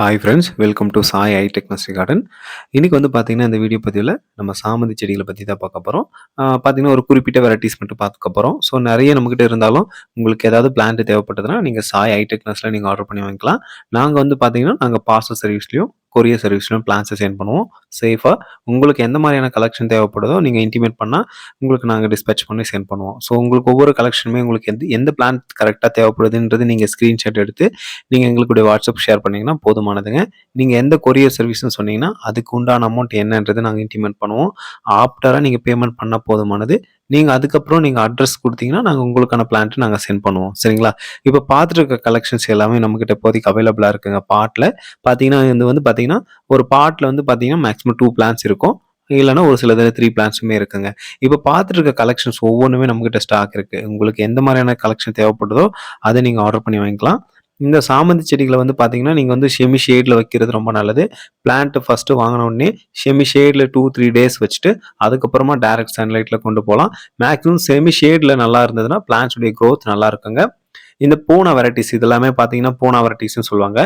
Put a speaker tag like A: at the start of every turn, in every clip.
A: Hi friends welcome to Sai I technology garden இன்றைக்கி வந்து பார்த்திங்கன்னா இந்த வீடியோ பதிவில் நம்ம சாமந்தி செடிகளை பற்றி தான் பார்க்க போகிறோம் பார்த்திங்கன்னா ஒரு குறிப்பிட்ட வெரைட்டிஸ் மட்டும் பார்த்துக்க போகிறோம் ஸோ நிறைய நம்மக்கிட்ட இருந்தாலும் உங்களுக்கு ஏதாவது பிளான்ட் தேவைப்பட்டதுன்னா நீங்கள் சாய் ஐ டெக்னாலஜியில் நீங்கள் ஆர்டர் பண்ணி வாங்கிக்கலாம். நாங்கள் வந்து பார்த்திங்கன்னா நாங்கள் பார்சல் சர்வீஸ்லையும் கொரியர் சர்வீஸ்லையும் பிளான்ஸை சென்ட் பண்ணுவோம். சேஃபாக உங்களுக்கு எந்த மாதிரியான கலெக்ஷன் தேவைப்படுதோ நீங்கள் இன்டிமேட் பண்ணால் உங்களுக்கு நாங்கள் டிஸ்பேச் பண்ணி சென்ட் பண்ணுவோம். ஸோ உங்களுக்கு ஒவ்வொரு கலெக்ஷனுமே உங்களுக்கு எந்த எந்த பிளான் கரெக்டாக தேவைப்படுதுன்றது நீங்கள் ஸ்க்ரீன்ஷாட் எடுத்து நீங்கள் எங்களுடைய வாட்ஸ்அப் ஷேர் பண்ணிங்கன்னா போதுமானதுங்க. நீங்கள் எந்த கொரியர் சர்வீஸ்னு சொன்னீங்கன்னா அதுக்கு உண்டான அமௌண்ட் என்னன்றது நாங்கள் இன்டிமேட் பண்ணுவோம். ஆஃப்டராக நீங்கள் பேமெண்ட் பண்ணால் போதுமானது. நீங்கள் அதுக்கப்புறம் நீங்கள் அட்ரஸ் கொடுத்தீங்கன்னா நாங்கள் உங்களுக்கான பிளான்ட்டு நாங்கள் சென்ட் பண்ணுவோம். சரிங்களா? இப்போ பார்த்துட்டு இருக்க கலெக்ஷன்ஸ் எல்லாமே நம்மக்கிட்ட இப்போதைக்கு அவைலபிளாக இருக்குங்க. பாட்டில் பார்த்தீங்கன்னா இது வந்து பார்த்தீங்கன்னா ஒரு பாட்டில் வந்து பார்த்தீங்கன்னா மேக்ஸிமம் டூ பிளான்ஸ் இருக்கும். இல்லைனா ஒரு சில த்ரீ பிளான்ஸுமே இருக்குங்க. இப்போ பார்த்துட்டு இருக்க கலெக்ஷன்ஸ் ஒவ்வொன்றுமே நம்மக்கிட்ட ஸ்டாக் இருக்குது உங்களுக்கு எந்த மாதிரியான கலெக்ஷன் தேவைப்படுதோ அதை நீங்கள் ஆர்டர் பண்ணி வாங்கிக்கலாம். இந்த சாமந்தி செடிகளை வந்து பார்த்தீங்கன்னா நீங்கள் வந்து செமி ஷேடில் வைக்கிறது ரொம்ப நல்லது. பிளான்ட்டு ஃபஸ்ட்டு வாங்கினோடனே ஷெமி ஷேடில் டூ த்ரீ டேஸ் வச்சுட்டு அதுக்கப்புறமா டேரக்ட் சன்லைட்டில் கொண்டு போகலாம். மேக்ஸிமம் செமி ஷேடில் நல்லா இருந்ததுன்னா பிளான்ட்ஸுடைய க்ரோத் நல்லா இருக்குங்க. இந்த பூனா வெரைட்டிஸ் இதெல்லாமே பார்த்தீங்கன்னா பூனா வெரைட்டிஸ்னு சொல்லுவாங்க.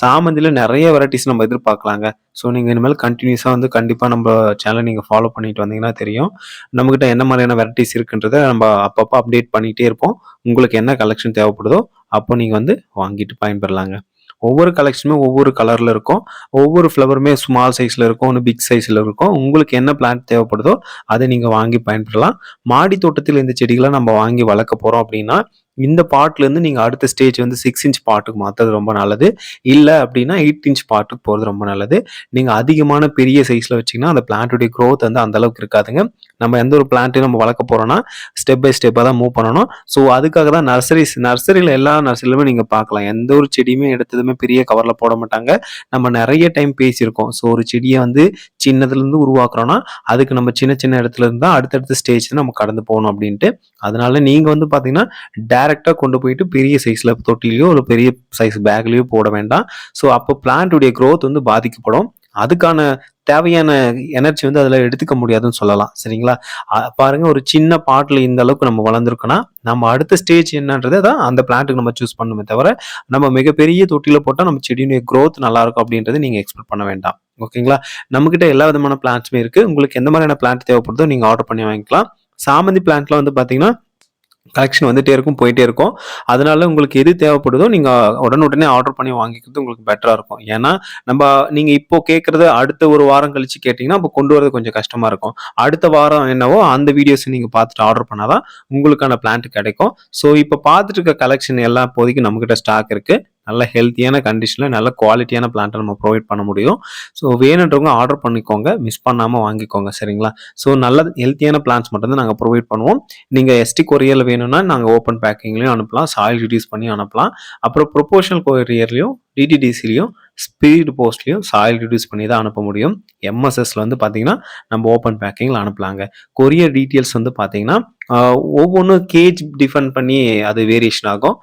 A: சாமந்தியில் நிறைய வெரைட்டிஸ் நம்ம எதிர்பார்க்கலாங்க. ஸோ நீங்கள் இனிமேல் கண்டினியூஸாக வந்து கண்டிப்பாக நம்ம சேனலை நீங்கள் ஃபாலோ பண்ணிட்டு வந்தீங்கன்னா தெரியும். நம்மக்கிட்ட என்ன மாதிரியான வெரைட்டிஸ் இருக்குன்றதை நம்ம அப்பப்போ அப்டேட் பண்ணிகிட்டே இருப்போம். உங்களுக்கு என்ன கலெக்ஷன் தேவைப்படுதோ அப்போ நீங்கள் வந்து வாங்கிட்டு பயன்பெறலாங்க. ஒவ்வொரு கலெக்ஷனுமே ஒவ்வொரு கலரில் இருக்கும். ஒவ்வொரு ஃப்ளவருமே ஸ்மால் சைஸில் இருக்கும் ஒன்று பிக் சைஸில் இருக்கும். உங்களுக்கு என்ன பிளான்ட் தேவைப்படுதோ அதை நீங்கள் வாங்கி பயன்பெறலாம். மாடி தோட்டத்தில் இந்த செடிகளை நம்ம வாங்கி வளர்க்க போகிறோம் அப்படின்னா இந்த பாட்லேருந்து நீங்கள் அடுத்த ஸ்டேஜ் வந்து சிக்ஸ் இன்ச் பாட்டுக்கு மாற்றுறது ரொம்ப நல்லது. இல்லை அப்படின்னா எயிட் இன்ச் பாட்டுக்கு போகிறது ரொம்ப நல்லது. நீங்கள் அதிகமான பெரிய சைஸில் வச்சிங்கன்னா அந்த பிளான்ட்டுடைய க்ரோத் வந்து அந்த அளவுக்கு இருக்காதுங்க. நம்ம எந்த ஒரு பிளான்ட்டையும் நம்ம வளர்க்க போகிறோம்னா ஸ்டெப் பை ஸ்டெப்பாக தான் மூவ் பண்ணணும். ஸோ அதுக்காக தான் நர்சரிஸ் நர்சரியில் எல்லா நர்சரியிலுமே நீங்கள் பார்க்கலாம். எந்த ஒரு செடியுமே எடுத்ததுமே பெரிய கவரில் போட மாட்டாங்க. நம்ம நிறைய டைம் பேசியிருக்கோம். ஸோ ஒரு செடியை வந்து சின்னதுலேருந்து உருவாக்குறோன்னா அதுக்கு நம்ம சின்ன சின்ன இடத்துல தான் அடுத்தடுத்த ஸ்டேஜ் நம்ம கடந்து போகணும் அப்படின்ட்டு. அதனால நீங்கள் வந்து பார்த்தீங்கன்னா டேரெக்டாக கொண்டு போயிட்டு பெரிய சைஸில் தொட்டிலையோ ஒரு பெரிய சைஸ் பேக்லேயோ போட வேண்டாம். ஸோ அப்போ பிளான்ட்டுடைய க்ரோத் வந்து பாதிக்கப்படும். அதுக்கான தேவையான எனர்ஜி வந்து அதில் எடுத்துக்க முடியாதுன்னு சொல்லலாம். சரிங்களா? பாருங்க ஒரு சின்ன பாட்டில் இந்த அளவுக்கு நம்ம வளர்ந்துருக்கோன்னா நம்ம அடுத்த ஸ்டேஜ் என்னன்றது தான் அந்த பிளான்ட்டுக்கு நம்ம சூஸ் பண்ணுமே தவிர நம்ம மிகப்பெரிய தொட்டியில் போட்டால் நம்ம செடியினுடைய க்ரோத் நல்லா இருக்கும் அப்படின்றத நீங்கள் எக்ஸ்பெக்ட் பண்ண வேண்டாம். ஓகேங்களா? நம்மக்கிட்ட எல்லா விதமான பிளான்ஸுமே இருக்குது உங்களுக்கு எந்த மாதிரியான பிளான்ட் தேவைப்படுதோ நீங்கள் ஆர்டர் பண்ணி வாங்கிக்கலாம். சாமந்தி பிளான்ட்லாம் வந்து பார்த்தீங்கன்னா கலெக்ஷன் வந்துட்டே இருக்கும் போயிட்டே இருக்கும். அதனால உங்களுக்கு எது தேவைப்படுதோ நீங்கள் உடனுடனே ஆர்டர் பண்ணி வாங்கிக்கிறது உங்களுக்கு பெட்டராக இருக்கும். ஏன்னா நம்ம நீங்கள் இப்போ கேட்குறது அடுத்த ஒரு வாரம் கழிச்சு கேட்டிங்கன்னா அப்போ கொண்டு வரது கொஞ்சம் கஷ்டமாக இருக்கும். அடுத்த வாரம் என்னவோ அந்த வீடியோஸை நீங்கள் பார்த்துட்டு ஆர்டர் பண்ணால் தான் உங்களுக்கான பிளான்ட் கிடைக்கும். ஸோ இப்போ பார்த்துட்டு இருக்க கலெக்ஷன் எல்லாம் இப்போதைக்கு நம்மக்கிட்ட ஸ்டாக் இருக்குது நல்ல ஹெல்த்தியான கண்டிஷனில் நல்ல குவாலிட்டியான பிளான்ட்டை நம்ம ப்ரொவைட் பண்ண முடியும். ஸோ வேணுன்றவங்க ஆர்டர் பண்ணிக்கோங்க. மிஸ் பண்ணாமல் வாங்கிக்கோங்க. சரிங்களா? ஸோ நல்ல ஹெல்த்தியான பிளான்ஸ் மட்டும்தான் நாங்கள் ப்ரொவைட் பண்ணுவோம். நீங்கள் எஸ்டி கொரியரில் வேணும்னா நாங்கள் ஓப்பன் பேக்கிங்லேயும் அனுப்பலாம். சாயில் ரிடியூஸ் பண்ணி அனுப்பலாம். அப்புறம் ப்ரொபோஷனல் கொரியர்லையும் டிடிடிசிலையும் ஸ்பீடு போஸ்ட்லையும் சாயில் ரிடியூஸ் பண்ணி தான் அனுப்ப முடியும். எம்எஸ்எஸ்ல வந்து பார்த்தீங்கன்னா நம்ம ஓப்பன் பேக்கிங்கில் அனுப்பலாங்க. கொரியர் டீட்டெயில்ஸ் வந்து பார்த்தீங்கன்னா ஒவ்வொன்றும் கேஜ் டிஃபெண்ட் பண்ணி அது வேரியேஷன் ஆகும்.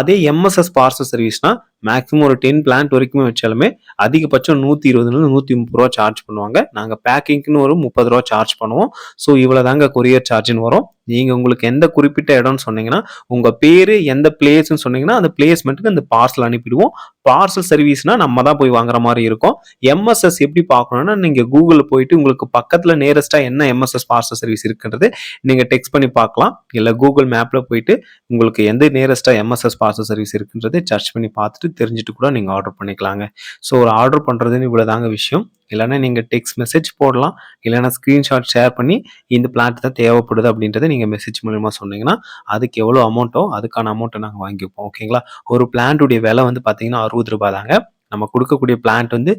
A: அதே எம்எஸ்எஸ் பார்சல் சர்வீஸ்னால் மேக்ஸிமம் ஒரு டென் பிளான்ட் வரைக்குமே வச்சாலுமே அதிகபட்சம் நூற்றி இருபதுலேருந்து நூற்றி முப்பது ரூபா சார்ஜ் பண்ணுவாங்க. நாங்கள் பேக்கிங்க்குன்னு ஒரு முப்பது ரூபா சார்ஜ் பண்ணுவோம். ஸோ இவ்வளோ தாங்க கொரியர் சார்ஜ்னு வரும். நீங்கள் உங்களுக்கு எந்த குறிப்பிட்ட இடம்னு சொன்னீங்கன்னா உங்கள் பேர் எந்த பிளேஸ்ன்னு சொன்னீங்கன்னா அந்த பிளேஸ்மெண்ட்டுக்கு அந்த பார்சல் அனுப்பிடுவோம். பார்சல் சர்வீஸ்னா நம்ம தான் போய் வாங்குற மாதிரி இருக்கும். எம்எஸ்எஸ் எப்படி பார்க்கணும்னா நீங்கள் கூகுளில் போயிட்டு உங்களுக்கு பக்கத்தில் நேரஸ்ட்டாக என்ன எம்எஸ்எஸ் பார்சல் சர்வீஸ் இருக்குன்றது நீங்கள் டெக்ஸ்ட் பண்ணி பார்க்கலாம். இல்லை கூகுள் மேப்பில் போயிட்டு உங்களுக்கு எந்த நேரஸ்ட்டாக எம்எஸ்எஸ் பார்சல் சர்வீஸ் இருக்குன்றது சர்ச் பண்ணி பார்த்துட்டு தெரிஞ்சுட்டு கூட நீங்கள் ஆர்டர் பண்ணிக்கலாங்க. ஸோ ஒரு ஆர்டர் பண்ணுறதுன்னு இவ்வளோ தாங்க விஷயம். இல்லைன்னா நீங்கள் டெக்ஸ்ட் மெசேஜ் போடலாம். இல்லைன்னா ஸ்க்ரீன்ஷாட் ஷேர் பண்ணி இந்த பிளாட் தான் தேவைப்படுது அப்படின்றத நீங்கள் மெசேஜ் மூலியமாக சொன்னீங்கன்னா அதுக்கு எவ்வளோ அமௌண்ட்டோ அதுக்கான அமௌண்ட்டை நாங்கள் வாங்கிப்போம். ஓகேங்களா ஒரு பிளான்ட்டுடைய விலை வந்து பார்த்தீங்கன்னா அறுபது ரூபாய் தாங்க. நம்ம கொடுக்கக்கூடிய பிளான்ட் வந்து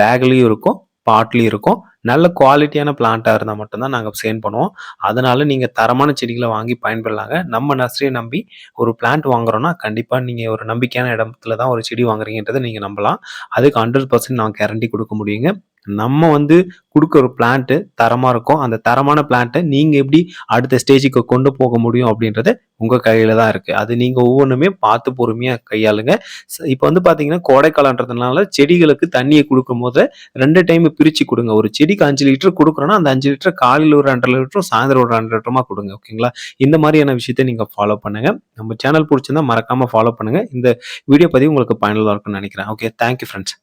A: பேக்லேயும் இருக்கும் பாட்லேயும் இருக்கும். நல்ல குவாலிட்டியான பிளான்ட்டாக இருந்தால் மட்டும்தான் நாங்கள் சேன் பண்ணுவோம். அதனால நீங்கள் தரமான செடிகளை வாங்கி பயன்படலாங்க. நம்ம நர்சரியை நம்பி ஒரு பிளான்ட் வாங்குறோன்னா கண்டிப்பாக நீங்கள் ஒரு நம்பிக்கையான இடத்துல தான் ஒரு செடி வாங்குறீங்கன்றதை நீங்கள் நம்பலாம். அதுக்கு ஹண்ட்ரட் பர்சன்ட் நான் கேரண்டி கொடுக்க முடியுங்க. நம்ம வந்து கொடுக்குற ஒரு பிளான்ட்டு தரமாக இருக்கும். அந்த தரமான பிளான்ட்டை நீங்கள் எப்படி அடுத்த ஸ்டேஜுக்கு கொண்டு போக முடியும் அப்படின்றது உங்கள் கையில் தான் இருக்குது அது நீங்கள் ஒவ்வொன்றுமே பார்த்து பொறுமையாக கையாளுங்க. இப்போ வந்து பார்த்தீங்கன்னா கோடைக்காலன்றதுனால செடிகளுக்கு தண்ணியை கொடுக்கும் போது ரெண்டு டைம் பிரித்து கொடுங்க. ஒரு செடிக்கு அஞ்சு லிட்டர் கொடுக்குறோன்னா அந்த அஞ்சு லிட்டர் காலையில் ஒரு ரெண்டரை லிட்டரும் சாயந்தரம் ஒரு ரெண்டு லிட்டருமா கொடுங்க. ஓகேங்களா இந்த மாதிரியான விஷயத்த நீங்கள் ஃபாலோ பண்ணுங்கள் நம்ம சேனல் பிடிச்சிருந்தா மறக்காமல் ஃபாலோ பண்ணுங்கள் இந்த வீடியோ பதிவு உங்களுக்கு பயனுள்ளதாக இருக்கும்னு நினைக்கிறேன். Okay thank you friends